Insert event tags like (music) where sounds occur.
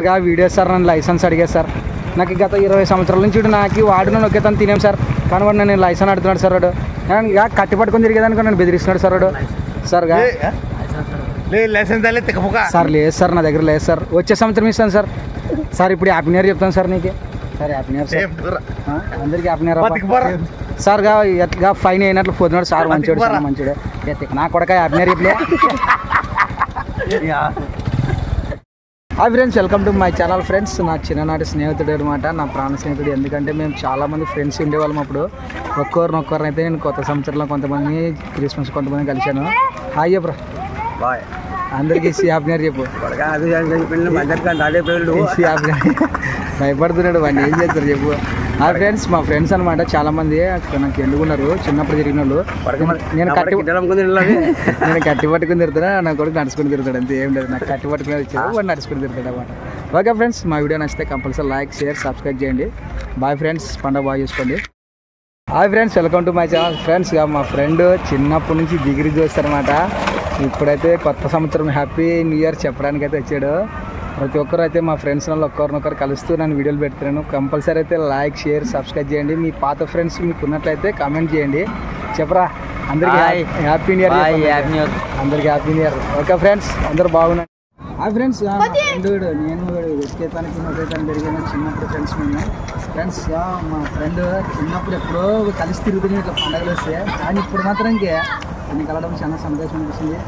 గా video sir నన్ను license అడిగారు సార్. నాకు గత ఇరవై సంవత్సరాల నుంచి నాకు వాడు నన్ను ఒకే తను తినేం సార్. కానీ వాడు నేను లైసెన్స్ అడుగుతున్నాడు సార్ వాడు. నేను ఇక కట్టి పట్టుకొని తిరిగేదానికి నన్ను బెదిరిస్తున్నాడు సార్ వాడు. సార్ సార్ లేదు సార్ నా దగ్గర లేదు సార్. వచ్చే సంవత్సరం ఇస్తాను సార్. సార్ ఇప్పుడు హ్యాపీ ఇయర్ చెప్తాను సార్ నీకు. Sir happy year sir. అందరికీ హ్యాపీ ఇయర్. సార్గా ఎట్లా ఫైన్ అయినట్లు పోతున్నాడు సార్ మంచోడు సార్ ఎత్తికి నా కొడక హ్యాపీ ఇయర్ ఇప్పుడే hi friends welcome to my channel friends నా చిన్ననాటి స్నేహితుడు అనమాట నా ప్రాణ స్నేహితుడు. ఎందుకంటే మేము చాలా మంది ఫ్రెండ్స్ ఉండేవాళ్ళం అప్పుడు. ఒక్కొక్కరిని ఒక్కొక్కరిని అయితే నేను కొత్త సంవత్సరంలో కొంతమంది క్రిస్మస్ కొంతమంది కలిశాను. హాయ్ బ్రో బాయ్ అందరికీ హ్యాపీ ఇయర్ చెప్పు. భయపడుతున్నాడు వాడిని. ఏం చేస్తారు చెప్పు. ఆ ఫ్రెండ్స్ మా ఫ్రెండ్స్ అనమాట చాలా మంది అక్కడ నాకు ఎందుకున్నారు? చిన్నప్పుడు తిరిగిన వాళ్ళు (laughs) నేను కట్టి నేను కట్టి పట్టుకుని తిరుగుతాను నా కొడుకు నడుచుకుని తిరుగుతాడు అంతే ఏం లేదు. నాకు కట్టి పట్టుకుని వచ్చాడు వాడు నడుచుకుని తిరుగుతాడు అనమాట ఓకే ఫ్రెండ్స్ మా వీడియో నచ్చితే కంపల్సరీ లైక్ షేర్ సబ్స్క్రైబ్ చేయండి. బాయ్ ఫ్రెండ్స్ పండుగ బాగా చూసుకోండి. Hi friends welcome to my channel. Friends మా ఫ్రెండ్ చిన్నప్పటి నుంచి డిగ్రీ చూస్తారనమాట ఇప్పుడైతే కొత్త సంవత్సరం హ్యాపీ న్యూ ఇయర్ చెప్పడానికి అయితే వచ్చాడు. ప్రతి ఒక్కరు అయితే మా ఫ్రెండ్స్ వాళ్ళు ఒక్కరినొకరు కలుస్తూ నేను వీడియోలు పెడుతున్నాను కంపల్సరీ అయితే లైక్ షేర్ సబ్స్క్రైబ్ చేయండి. మీ పాత ఫ్రెండ్స్ మీకు ఉన్నట్లయితే కామెంట్ చేయండి. చెప్పరా? అందరికీ. Happy new year happy new year. అందరికీ happy new year okay friends అందరూ బాగున్నారు హాయ్ ఫ్రెండ్స్ ఫ్రెండ్ నేను వెతికేతానికి మొదలైతాను పెరిగాను చిన్నప్పుడు ఫ్రెండ్స్ మేము. ఫ్రెండ్స్ మా ఫ్రెండ్ చిన్నప్పుడు ఎప్పుడో కలిసి తిరుగుతుంది ఇట్లా పండగలు వస్తే. కానీ ఇప్పుడు మాత్రం ఇంకే. నేను కలవడం చాలా సంతోషం అనిపిస్తుంది.